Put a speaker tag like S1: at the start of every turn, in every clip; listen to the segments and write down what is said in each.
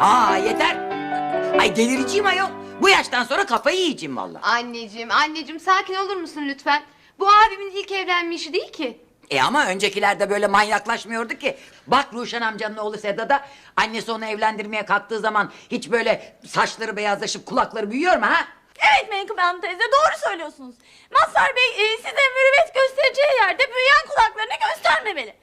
S1: Aa yeter. Ay delireceğim ayol. Bu yaştan sonra kafayı yiyeceğim vallahi.
S2: Anneciğim, anneciğim sakin olur musun lütfen? Bu abimin ilk evlenme işi değil ki.
S1: E ama öncekilerde böyle manyaklaşmıyordu ki. Bak Ruşen amcanın oğlu Sedat'a annesi onu evlendirmeye kalktığı zaman hiç böyle saçları beyazlaşıp kulakları büyüyor mu ha?
S3: Evet Menkıbe Hanım teyze doğru söylüyorsunuz. Mazhar Bey e, size mürüvvet göstereceği yerde büyüyen kulaklarını göstermemeli.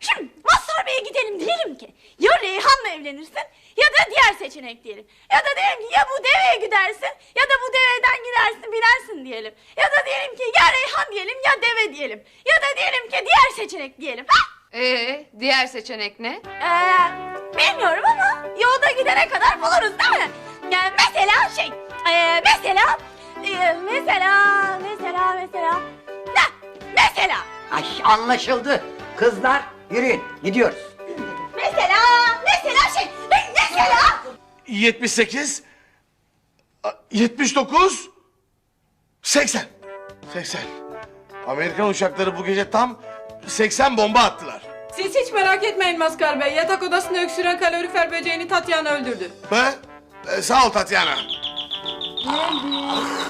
S3: Şimdi Mazhar Bey'e gidelim diyelim ki ya Reyhan'la evlenirsin ya da diğer seçenek diyelim. Ya da diyelim ki ya bu deveye gidersin ya da bu deveden gidersin binersin diyelim. Ya da diyelim ki ya Reyhan diyelim ya deve diyelim. Ya da diyelim ki diğer seçenek diyelim. Ha?
S2: Ee, diğer seçenek ne?
S3: Ee, bilmiyorum ama yolda gidene kadar buluruz değil mi? Yani mesela şey, ee, mesela, ee, mesela, mesela, mesela, ne? Mesela,
S1: Ay anlaşıldı. Kızlar yürüyün gidiyoruz.
S3: mesela, mesela şey, mesela.
S4: 78 a- 79 80 80 Amerikan uçakları bu gece tam 80 bomba attılar.
S5: Siz hiç merak etmeyin Maskar Bey. Yatak odasında öksüren kalorifer böceğini Tatyana öldürdü.
S4: He? Ee, sağ ol Tatyana. Ah,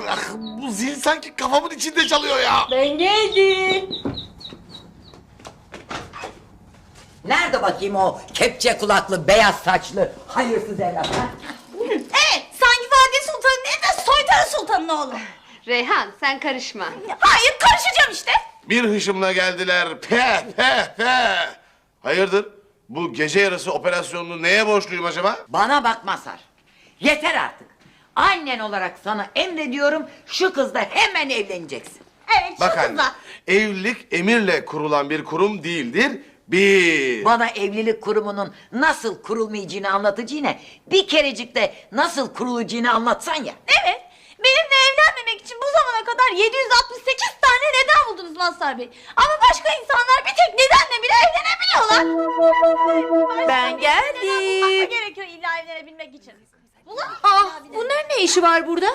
S4: ah, bu zil sanki kafamın içinde çalıyor ya.
S5: Ben geldim.
S1: Nerede bakayım o kepçe kulaklı beyaz saçlı hayırsız evlat ha?
S3: Evet, sanki Fatih Sultan'ın değil de Soytarı Sultan'ın oğlu.
S2: Reyhan sen karışma.
S3: Hayır, karışacağım işte.
S4: Bir hışımla geldiler. Pe pe pe. Hayırdır? Bu gece yarısı operasyonunu neye borçluyum acaba?
S1: Bana bak Masar. Yeter artık. Annen olarak sana emrediyorum şu kızla hemen evleneceksin.
S3: Evet, şu
S4: Bak anne,
S3: kızla.
S4: evlilik emirle kurulan bir kurum değildir. Bir.
S1: Bana evlilik kurumunun nasıl kurulmayacağını anlatacağını bir kerecik de nasıl kurulacağını anlatsan ya.
S3: Evet. Benimle evlenmemek için bu zamana kadar 768 tane neden buldunuz Mazhar Bey. Ama başka insanlar bir tek nedenle bile evlenebiliyorlar. Ben geldim. gerekiyor illa evlenebilmek için.
S2: Ah, bunların ne işi var burada?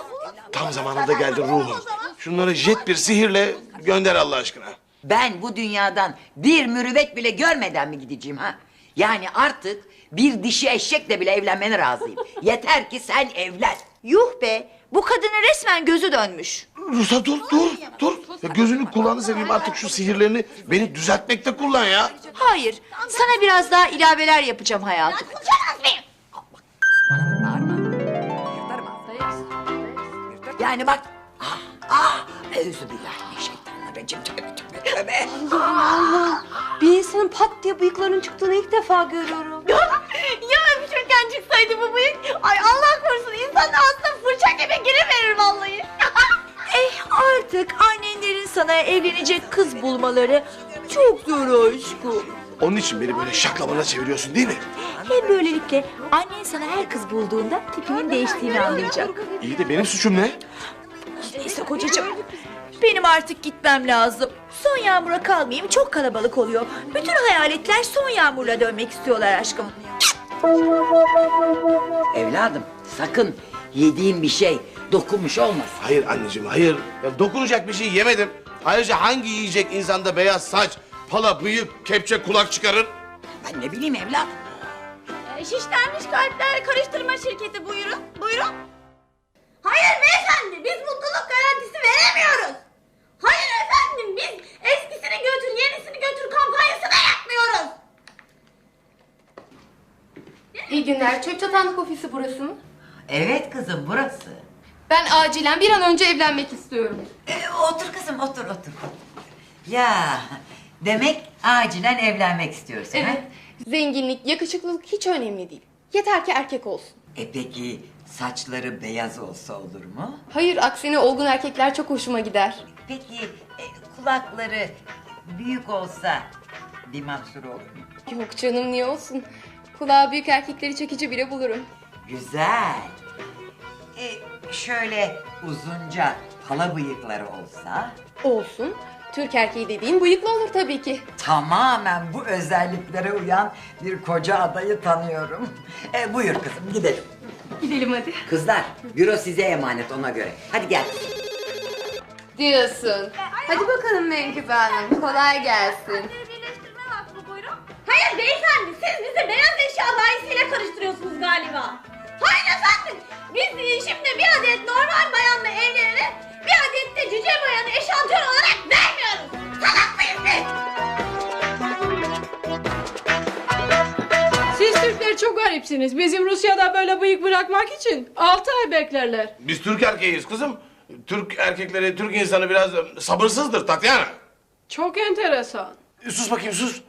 S4: Tam zamanında geldi ruhum. Şunları jet bir sihirle gönder Allah aşkına.
S1: Ben bu dünyadan bir mürüvvet bile görmeden mi gideceğim ha? Yani artık bir dişi eşekle bile evlenmene razıyım. Yeter ki sen evlen.
S3: Yuh be. Bu kadının resmen gözü dönmüş.
S4: Rusa dur dur dur. Ya gözünü kulağını seveyim artık şu sihirlerini beni düzeltmekte kullan ya.
S3: Hayır. Sana biraz daha ilaveler yapacağım hayatım.
S1: Yatarım ağzına. Yani bak. Ah, ah. Euzubillahimineşşeytanirracim. Tövbe tövbe tövbe.
S2: Bir insanın pat diye bıyıklarının çıktığını ilk defa görüyorum.
S3: ya öpüşürken çıksaydı bu bıyık. Ay Allah korusun insanın ağzına fırça gibi giriverir vallahi. eh artık annenlerin sana evlenecek kız bulmaları çok zor aşkım.
S4: Onun için beni böyle şaklamana çeviriyorsun değil mi?
S3: Hem böylelikle annen sana her kız bulduğunda tipinin değiştiğini anlayacak.
S4: İyi de benim suçum ne?
S3: Neyse kocacığım. Benim artık gitmem lazım. Son yağmura kalmayayım çok kalabalık oluyor. Bütün hayaletler son yağmurla dönmek istiyorlar aşkım.
S1: Evladım sakın yediğin bir şey dokunmuş olmasın.
S4: Hayır anneciğim hayır. Ya dokunacak bir şey yemedim. Ayrıca hangi yiyecek insanda beyaz saç, pala, bıyık, kepçe, kulak çıkarır?
S1: Ben ne bileyim evladım.
S3: Ee, Şişlenmiş kalpler karıştırma şirketi buyurun. Buyurun. Hayır beyefendi biz mutluluk garantisi veremiyoruz. Hayır efendim biz eskisini götür yenisini götür kampanyasını yapmıyoruz.
S2: İyi günler. Çöp çatanlık ofisi burası mı?
S1: Evet kızım burası.
S2: Ben acilen bir an önce evlenmek istiyorum.
S1: E, otur kızım otur otur. Ya demek acilen evlenmek istiyorsun ha?
S2: Evet. Zenginlik, yakışıklılık hiç önemli değil. Yeter ki erkek olsun.
S1: E peki saçları beyaz olsa olur mu?
S2: Hayır, aksine olgun erkekler çok hoşuma gider.
S1: Peki e, kulakları büyük olsa bir mahsur olur mu?
S2: Yok canım niye olsun? Kulağı büyük erkekleri çekici bile bulurum.
S1: Güzel. E, şöyle uzunca pala bıyıkları olsa
S2: Olsun. Türk erkeği dediğim bıyıklı olur tabii ki.
S1: tamamen bu özelliklere uyan bir koca adayı tanıyorum. E, buyur kızım gidelim.
S2: Gidelim hadi.
S1: Kızlar büro size emanet ona göre. Hadi gel.
S2: Diyorsun. Hadi bakalım Menkıbe Hanım. Kolay gelsin.
S3: Hayır beyefendi siz bizi beyaz eşya bayisiyle karıştırıyorsunuz galiba. Hayır efendim biz şimdi bir adet normal bayanla evlenerek bir adet de cüce bayanı eşantiyon olarak vermiyoruz. Salak mıyız biz?
S5: Siz Türkler çok garipsiniz. Bizim Rusya'da böyle bıyık bırakmak için altı ay beklerler.
S4: Biz Türk erkeğiyiz kızım. Türk erkekleri, Türk insanı biraz sabırsızdır Tatyana.
S5: Çok enteresan.
S4: E, sus bakayım sus.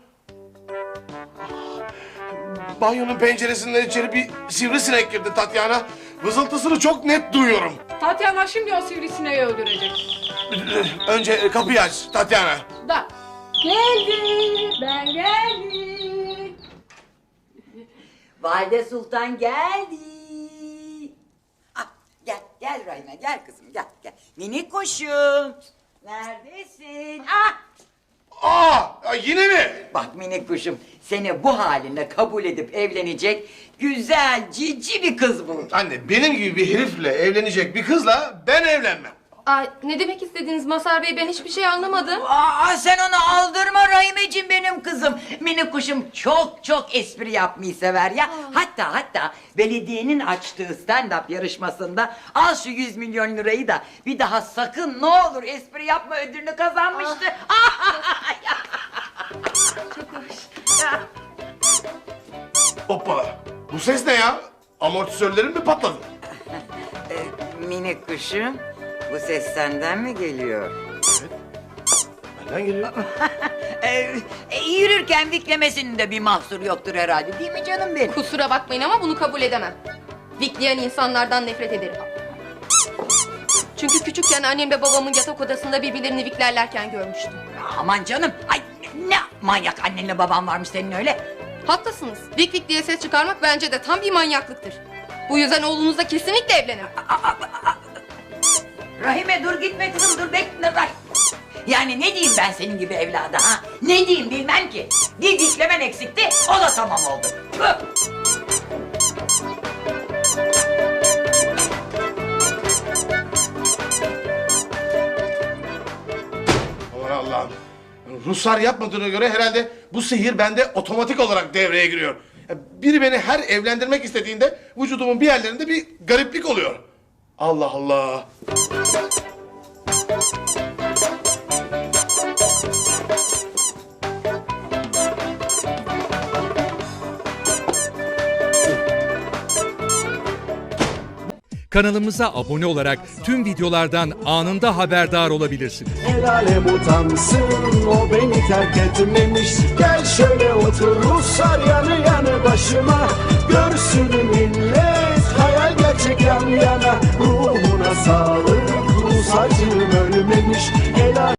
S4: Banyonun penceresinden içeri bir sivrisinek girdi Tatyana. Vızıltısını çok net duyuyorum.
S5: Tatyana şimdi o sivrisineği öldürecek.
S4: Önce kapıyı aç Tatyana.
S5: Da. Geldim. Ben geldim.
S1: Valide Sultan geldi. Ah, gel, gel Rahime, gel kızım, gel, gel. Minik kuşum, neredesin? Ah!
S4: Aa yine mi?
S1: Bak minik kuşum, seni bu haline kabul edip evlenecek güzel, cici bir kız buldum.
S4: Anne benim gibi bir herifle evlenecek bir kızla ben evlenmem.
S6: Ay ne demek istediniz Masar Bey ben hiçbir şey anlamadım.
S1: Aa, sen onu aldırma Rahimeciğim benim kızım. Minik kuşum çok çok espri yapmayı sever ya. Hatta hatta belediyenin açtığı stand-up yarışmasında al şu 100 milyon lirayı da bir daha sakın ne olur espri yapma ödülünü kazanmıştı.
S4: Hoppala. Bu ses ne ya? Amortisörlerin mi patladı?
S1: Ee, minik kuşum bu ses senden mi geliyor?
S4: Benden geliyor.
S1: Ee, e, yürürken viklemesinin de bir mahsuru yoktur herhalde değil mi canım benim?
S6: Kusura bakmayın ama bunu kabul edemem. Vikleyen insanlardan nefret ederim. Çünkü küçükken annemle babamın yatak odasında birbirlerini viklerlerken görmüştüm.
S1: Aman canım ay ne manyak annenle baban varmış senin öyle.
S6: Haklısınız. Vik vik diye ses çıkarmak bence de tam bir manyaklıktır. Bu yüzden oğlunuzla kesinlikle evlenin.
S1: Rahime dur gitme kızım dur bekle bak. Yani ne diyeyim ben senin gibi evlada ha? Ne diyeyim bilmem ki. Bir diklemen eksikti o da tamam oldu.
S4: Aman Allah'ım. Ruslar yapmadığına göre herhalde bu sihir bende otomatik olarak devreye giriyor. Ya Biri beni her evlendirmek istediğinde vücudumun bir yerlerinde bir gariplik oluyor. Allah Allah.
S7: Kanalımıza abone olarak tüm videolardan anında haberdar olabilirsiniz.
S8: El alem utansın o beni terk etmemiş Gel şöyle otur Ruslar yanı yanı başıma Görsün millet gerçek yan yana Ruhuna sağlık. Rus acım ölmemiş